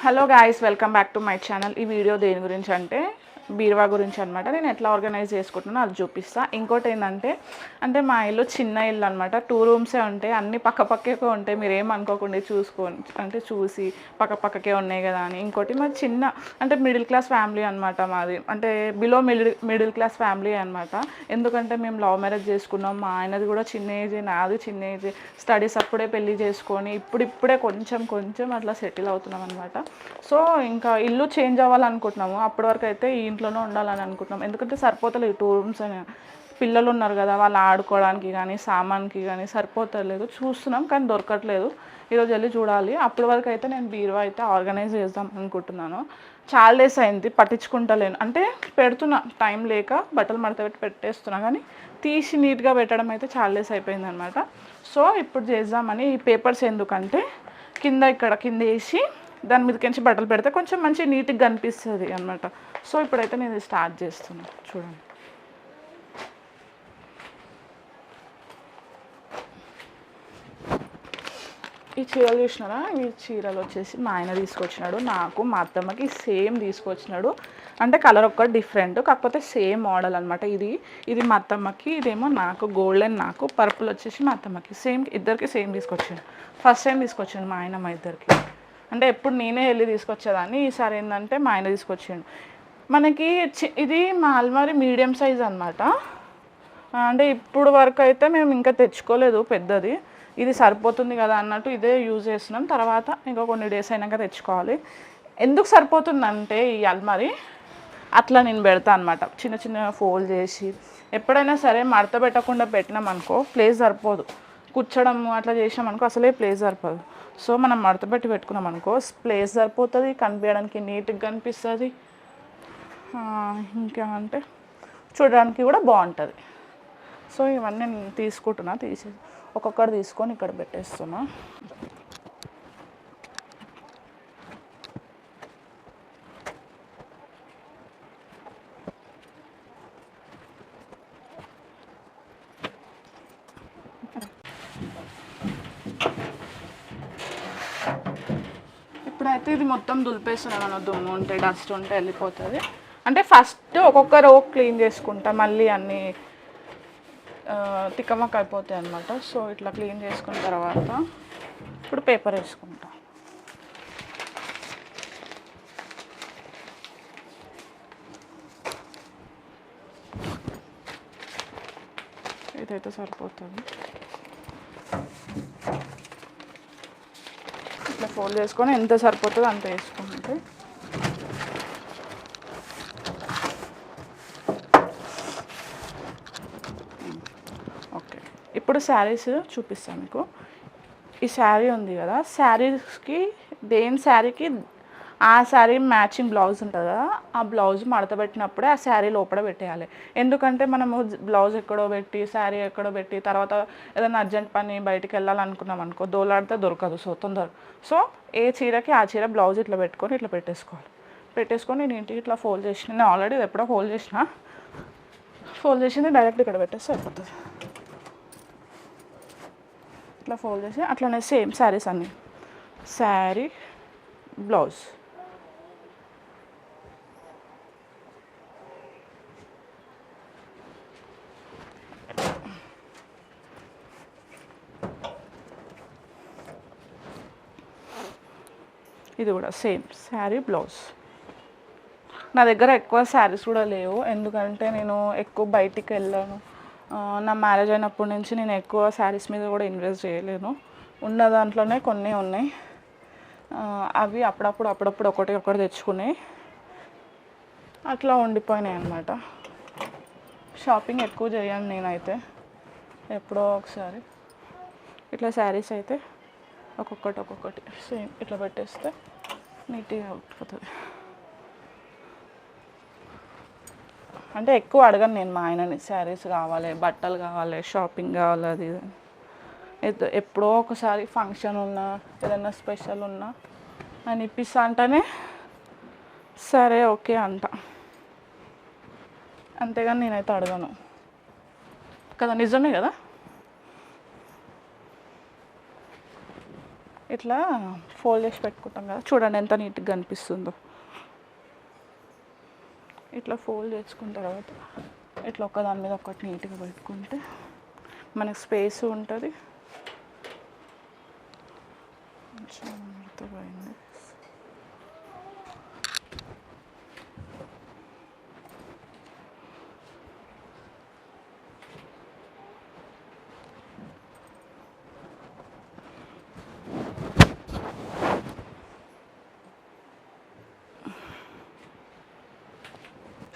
Hello guys welcome back to my channel ఈ video దేని గురించి అంటే బీరువా గురించి అనమాట నేను ఎట్లా ఆర్గనైజ్ చేసుకుంటున్నానో అది చూపిస్తా. ఇంకోటి ఏంటంటే అంటే మా ఇల్లు చిన్న ఇల్లు అనమాట టూ రూమ్సే ఉంటాయి. అన్ని పక్కపక్కే ఉంటాయి. మీరు ఏమనుకోకుండా చూసుకొని అంటే చూసి పక్క పక్కకే ఉన్నాయి కదా అని. ఇంకోటి మా చిన్న అంటే మిడిల్ క్లాస్ ఫ్యామిలీ అనమాట మాది. అంటే below middle middle class family అనమాట ఎందుకంటే మేము లవ్ మ్యారేజ్ చేసుకున్నాం. మా ఆయనది కూడా చిన్న ఏజ్ నాది చిన్న ఏజ్ స్టడీస్ అప్పుడే పెళ్ళి చేసుకొని ఇప్పుడిప్పుడే కొంచెం కొంచెం అట్లా సెటిల్ అవుతున్నాం అనమాట సో ఇంకా ఇల్లు చేంజ్ అవ్వాలనుకుంటున్నాము. అప్పటి వరకు అయితే ఈ ఇంట్లోనే ఉండాలని అనుకుంటున్నాం. ఎందుకంటే సరిపోతలేదు. టూ రూమ్స్ అని పిల్లలు ఉన్నారు కదా వాళ్ళు ఆడుకోవడానికి కానీ సామాన్కి కానీ సరిపోతలేదు. చూస్తున్నాం కానీ దొరకట్లేదు. ఈరోజు వెళ్ళి చూడాలి. అప్పటి వరకు అయితే నేను బీరువా అయితే ఆర్గనైజ్ చేద్దాం అనుకుంటున్నాను. చాలా డేస్ అయింది. పట్టించుకుంటలేను. అంటే పెడుతున్నా. టైం లేక బట్టలు మడత పెట్టి పెట్టేస్తున్నా కానీ తీసి నీట్గా పెట్టడం అయితే చాలా డేస్ అయిపోయింది అనమాట సో ఇప్పుడు చేద్దామని ఈ పేపర్స్ ఎందుకంటే కింద ఇక్కడ కింద వేసి దాని మీదకించి బట్టలు పెడితే కొంచెం మంచి నీట్గా కనిపిస్తుంది అనమాట సో ఇప్పుడైతే నేను స్టార్ట్ చేస్తున్నాను చూడండి. ఈ చీరలు చూసినారా? ఈ చీరలు వచ్చేసి మా ఆయన తీసుకొచ్చినాడు నాకు మా అత్తమ్మకి సేమ్ తీసుకొచ్చినాడు. అంటే కలర్ ఒక్కటి డిఫరెంట్ కాకపోతే సేమ్ మోడల్ అనమాట ఇది. ఇది మా అత్తమ్మకి ఇదేమో నాకు గోల్డెన్ నాకు పర్పుల్ వచ్చేసి మా అత్తమ్మకి. సేమ్ ఇద్దరికి సేమ్ తీసుకొచ్చాను ఫస్ట్ టైం తీసుకొచ్చాను మా ఆయన మా ఇద్దరికి. అంటే ఎప్పుడు నేనే వెళ్ళి తీసుకొచ్చేదాన్ని. ఈసారి ఏంటంటే మా ఆయన తీసుకొచ్చిండు. మనకి చి- ఇది మా అల్మారి మీడియం సైజ్ అనమాట అంటే ఇప్పుడు వరకు అయితే మేము ఇంకా తెచ్చుకోలేదు పెద్దది. ఇది సరిపోతుంది కదా అన్నట్టు ఇదే యూజ్ చేస్తున్నాం. తర్వాత ఇంకా కొన్ని డేస్ అయినాక తెచ్చుకోవాలి. ఎందుకు సరిపోతుందంటే ఈ అల్మారి అట్లా నేను పెడతా అనమాట చిన్న చిన్న ఫోల్డ్ చేసి ఎప్పుడైనా సరే మడత పెట్టకుండా పెట్టినాం అనుకో ప్లేస్ సరిపోదు. కూర్చోడము అట్లా చేసాం అనుకో అసలే ప్లేస్ సరిపోదు. సో మనం మడతపెట్టి పెట్టుకున్నాం అనుకో ప్లేస్ సరిపోతుంది కనిపించడానికి నీట్గా కనిపిస్తుంది ఇంకా అంటే చూడడానికి కూడా బాగుంటుంది. సో ఇవన్నీ నేను తీసుకుంటున్నా తీసి ఒక్కొక్కటి తీసుకొని ఇక్కడ పెట్టేస్తున్నా. అయితే ఇది మొత్తం దులిపేస్తున్నాం మన దుమ్ము ఉంటే డస్ట్ ఉంటే వెళ్ళిపోతుంది. అంటే ఫస్ట్ ఒక్కొక్క రో క్లీన్ చేసుకుంటా మళ్ళీ అన్నీ తిక్కమక్క అయిపోతాయి అనమాట సో ఇట్లా క్లీన్ చేసుకున్న తర్వాత ఇప్పుడు పేపర్ వేసుకుంటా. ఇదైతే సరిపోతుంది. ఇట్లా ఫోల్డ్ చేసుకొని ఎంత సరిపోతుందో అంత వేసుకుంటే ఓకే ఇప్పుడు శారీస్ చూపిస్తాను మీకు ఈ శారీ ఉంది కదా శారీస్కి దేని శారీకి ఆ శారీ మ్యాచింగ్ బ్లౌజ్ ఉంటుంది కదా ఆ బ్లౌజ్ మడతపెట్టినప్పుడే ఆ శారీ లోపల పెట్టేయాలి. ఎందుకంటే మనము బ్లౌజ్ ఎక్కడో పెట్టి శారీ ఎక్కడో పెట్టి తర్వాత ఏదైనా అర్జెంట్ పని బయటికి వెళ్ళాలనుకున్నాం అనుకో దోలాడితే దొరకదు సో తొందర. సో ఏ చీరకి ఆ చీర బ్లౌజ్ ఇట్లా పెట్టుకొని ఇట్లా పెట్టేసుకోవాలి. పెట్టేసుకొని నేను ఇంటికి ఇట్లా ఫోల్డ్ చేసిన నేను ఆల్రెడీ ఇది ఎప్పుడో ఫోల్డ్ చేసిన. ఫోల్డ్ చేసింది డైరెక్ట్ ఇక్కడ పెట్టేస్తే అయిపోతుంది ఇట్లా ఫోల్డ్ చేసి అట్లనే సేమ్ శారీస్ అన్నీ. శారీ బ్లౌజ్ ఇది కూడా సేమ్ శారీ బ్లౌజ్. నా దగ్గర ఎక్కువ శారీస్ కూడా లేవు. ఎందుకంటే నేను ఎక్కువ బయటికి వెళ్ళాను. నా మ్యారేజ్ అయినప్పటి నుంచి నేను ఎక్కువ శారీస్ మీద కూడా ఇన్వెస్ట్ చేయలేను. ఉన్న దాంట్లోనే కొన్ని ఉన్నాయి. అవి అప్పుడప్పుడు అప్పుడప్పుడు ఒకటి ఒకటి తెచ్చుకున్నాయి అట్లా ఉండిపోయినాయి అన్నమాట. షాపింగ్ ఎక్కువ చేయను నేనైతే. ఎప్పుడో ఒకసారి. ఇట్లా శారీస్ అయితే ఒక్కొక్కటి ఒక్కొక్కటి సేమ్ ఇట్లా పెట్టేస్తే నీట్గా ఉట్టిపోతుంది అంటే ఎక్కువ అడగను నేను మా ఆయనని. శారీస్ కావాలి బట్టలు కావాలి షాపింగ్ కావాలి అది ఎప్పుడో ఒకసారి ఫంక్షన్ ఉన్నా ఏదైనా స్పెషల్ ఉన్నా అని ఇప్పిస్తా అంటేనే సరే ఓకే అంట. అంతేగాని నేనైతే అడగను. కదా నిజమే కదా? ఇట్లా ఫోల్డ్ చేసి పెట్టుకుంటాం కదా. చూడండి ఎంత నీట్గా కనిపిస్తుందో. ఇట్లా ఫోల్డ్ చేసుకున్న తర్వాత ఇట్లా ఒక దాని మీద ఒకటి నీట్గా పెట్టుకుంటే మనకు స్పేస్ ఉంటుంది.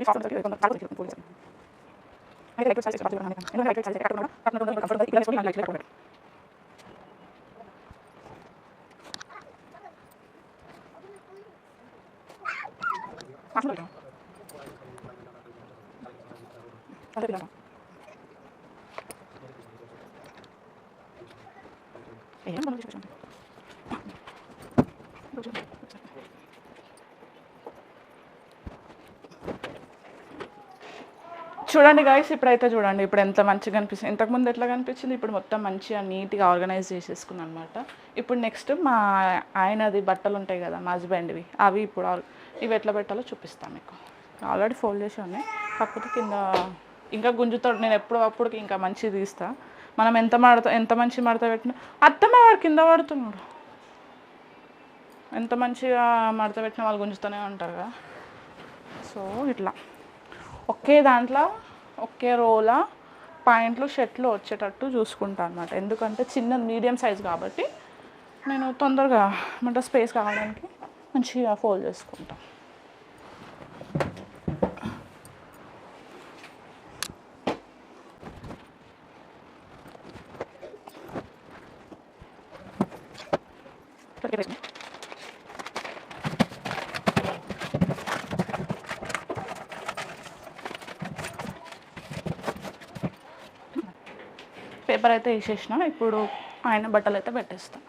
मिक्स सॉफ्ट करके सारे को पूरी है राइट साइड से बात बनाने का इन्होंने राइट साइड से कट बनाना अपना नंबर कंफर्ट करके इसको लाइट से कट करना पास में बैठा अरे पिला ये हम बना के చూడండి గాయస్ ఇప్పుడైతే చూడండి ఇప్పుడు ఎంత మంచిగా కనిపిస్తుంది ఇంతకుముందు ఎట్లా కనిపించింది? ఇప్పుడు మొత్తం మంచిగా నీట్గా ఆర్గనైజ్ చేసేసుకున్నాను అనమాట ఇప్పుడు నెక్స్ట్ మా ఆయనది బట్టలు ఉంటాయి కదా మా హస్బెండ్వి అవి ఇప్పుడు ఇవి ఎట్లా పెట్టాలో చూపిస్తాను మీకు. ఆల్రెడీ ఫోల్డ్ చేసి ఉన్నాయి. కాకపోతే కింద ఇంకా గుంజుతాడు. నేను ఎప్పుడు అప్పుడు ఇంకా మంచిది తీస్తా. మనం ఎంత మడత ఎంత మంచి మడత పెట్టినా అత్తమ్మ వాడు కింద పడుతున్నాడు ఎంత మంచిగా మడత పెట్టినా వాళ్ళు గుంజుతూనే ఉంటారు కదా సో ఇట్లా. ఒకే దాంట్లో ఒకే రోలా పాయింట్లు షర్ట్లు వచ్చేటట్టు చూసుకుంటాను అనమాట ఎందుకంటే చిన్న మీడియం సైజ్ కాబట్టి నేను తొందరగా అంటే స్పేస్ కావడానికి మంచిగా ఫోల్డ్ చేసుకుంటాను పేపర్ అయితే వేసేసిన ఇప్పుడు ఆయన బట్టలు అయితే పెట్టేస్తాం.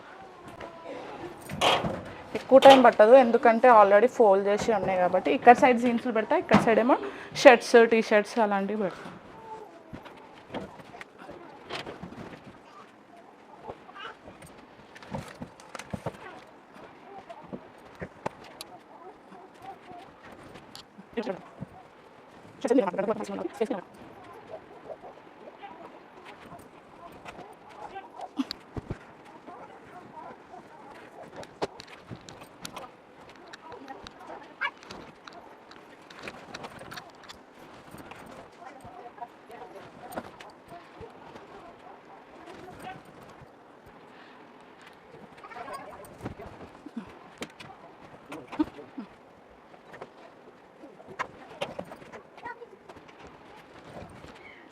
ఎక్కువ టైం పట్టదు ఎందుకంటే ఆల్రెడీ ఫోల్డ్ చేసి ఉన్నాయి కాబట్టి. ఇక్కడ సైడ్ జీన్స్లు పెడతా ఇక్కడ సైడ్ ఏమో షర్ట్స్ టీ షర్ట్స్ అలాంటివి పెడతాం.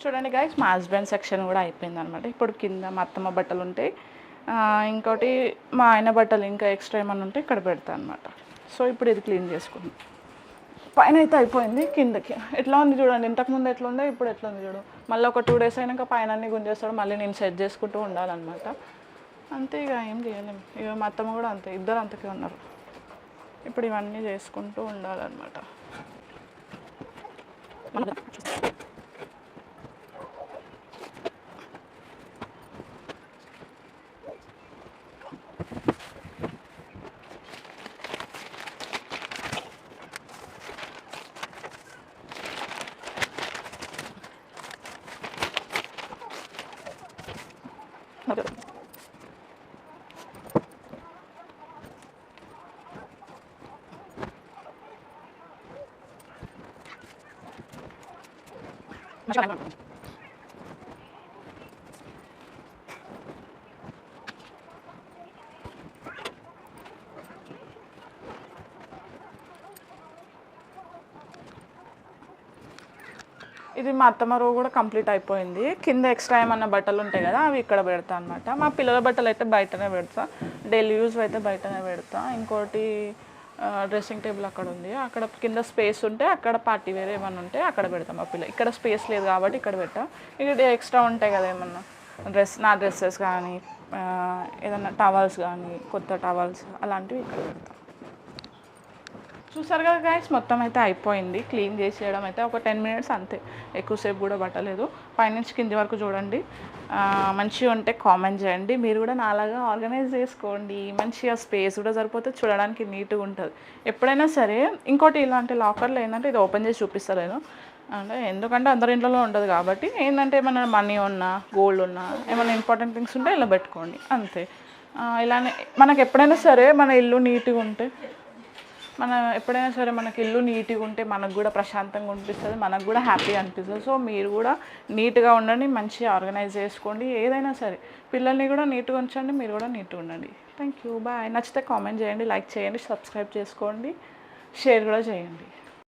చూడండి గాయస్ మా హస్బెండ్ సెక్షన్ కూడా అయిపోయింది అనమాట ఇప్పుడు కింద మా అత్తమ్మ బట్టలు ఉంటాయి. ఇంకోటి మా ఆయన బట్టలు ఇంకా ఎక్స్ట్రా ఏమైనా ఉంటే ఇక్కడ పెడతా అనమాట సో ఇప్పుడు ఇది క్లీన్ చేసుకుందాం. పైన అయితే అయిపోయింది కిందకి. ఎట్లా ఉంది చూడండి ఇంతకుముందు ఎట్లా ఉందో ఇప్పుడు ఎట్లా ఉంది చూడు. మళ్ళీ ఒక టూ డేస్ అయినాక పైన అన్ని గుంజేస్తాడు మళ్ళీ నేను సెట్ చేసుకుంటూ ఉండాలన్నమాట. అంతే ఇక ఏం చేయలేము ఇక మా అత్తమ్మ కూడా అంతే ఇద్దరు అంతకే ఉన్నారు. ఇప్పుడు ఇవన్నీ చేసుకుంటూ ఉండాలన్నమాట. 好久了马上来了 ఇది మా అత్తమ్మ రో కూడా కంప్లీట్ అయిపోయింది. కింద ఎక్స్ట్రా ఏమన్నా బట్టలు ఉంటాయి కదా అవి ఇక్కడ పెడతా అనమాట మా పిల్లల బట్టలు అయితే బయటనే పెడతా. డైలీ యూజ్ అయితే బయటనే పెడతా. ఇంకోటి డ్రెస్సింగ్ టేబుల్ అక్కడ ఉంది. అక్కడ కింద స్పేస్ ఉంటే అక్కడ పార్టీ వేరే ఏమన్నా ఉంటే అక్కడ పెడతాం మా పిల్ల. ఇక్కడ స్పేస్ లేదు కాబట్టి ఇక్కడ పెట్టాం. ఇక్కడ ఎక్స్ట్రా ఉంటాయి కదా ఏమన్నా డ్రెస్ నా డ్రెస్సెస్ కానీ ఏదన్నా టవల్స్ కానీ కొత్త టవల్స్ అలాంటివి ఇక్కడ పెడతాం. చూసారు కదా గైస్ మొత్తం అయితే అయిపోయింది. క్లీన్ చేసేయడం అయితే ఒక టెన్ మినిట్స్ అంతే. ఎక్కువసేపు కూడా పట్టలేదు. పైనుంచి కింది వరకు చూడండి. మంచిగా ఉంటే కామెంట్ చేయండి. మీరు కూడా నాలాగా ఆర్గనైజ్ చేసుకోండి. మంచిగా స్పేస్ కూడా సరిపోతే చూడడానికి నీట్గా ఉంటుంది. ఎప్పుడైనా సరే ఇంకోటి ఇలాంటి లాకర్లో ఏంటంటే ఇది ఓపెన్ చేసి చూపిస్తాను నేను అంటే ఎందుకంటే అందరి ఇంట్లో ఉండదు కాబట్టి ఏంటంటే ఏమైనా మనీ ఉన్నా గోల్డ్ ఉన్నా ఏమైనా ఇంపార్టెంట్ థింగ్స్ ఉంటే ఇలా పెట్టుకోండి. అంతే. ఇలానే మనకు ఎప్పుడైనా సరే మన ఇల్లు నీట్గా ఉంటే మన ఎప్పుడైనా సరే మనకి ఇల్లు నీట్గా ఉంటే మనకు కూడా ప్రశాంతంగా అనిపిస్తుంది మనకు కూడా హ్యాపీ అనిపిస్తుంది. సో మీరు కూడా నీట్గా ఉండండి మంచిగా ఆర్గనైజ్ చేసుకోండి. ఏదైనా సరే పిల్లల్ని కూడా నీట్గా ఉంచండి మీరు కూడా నీట్గా ఉండండి. థ్యాంక్ యూ బాయ్ నచ్చితే కామెంట్ చేయండి లైక్ చేయండి సబ్స్క్రైబ్ చేసుకోండి షేర్ కూడా చేయండి.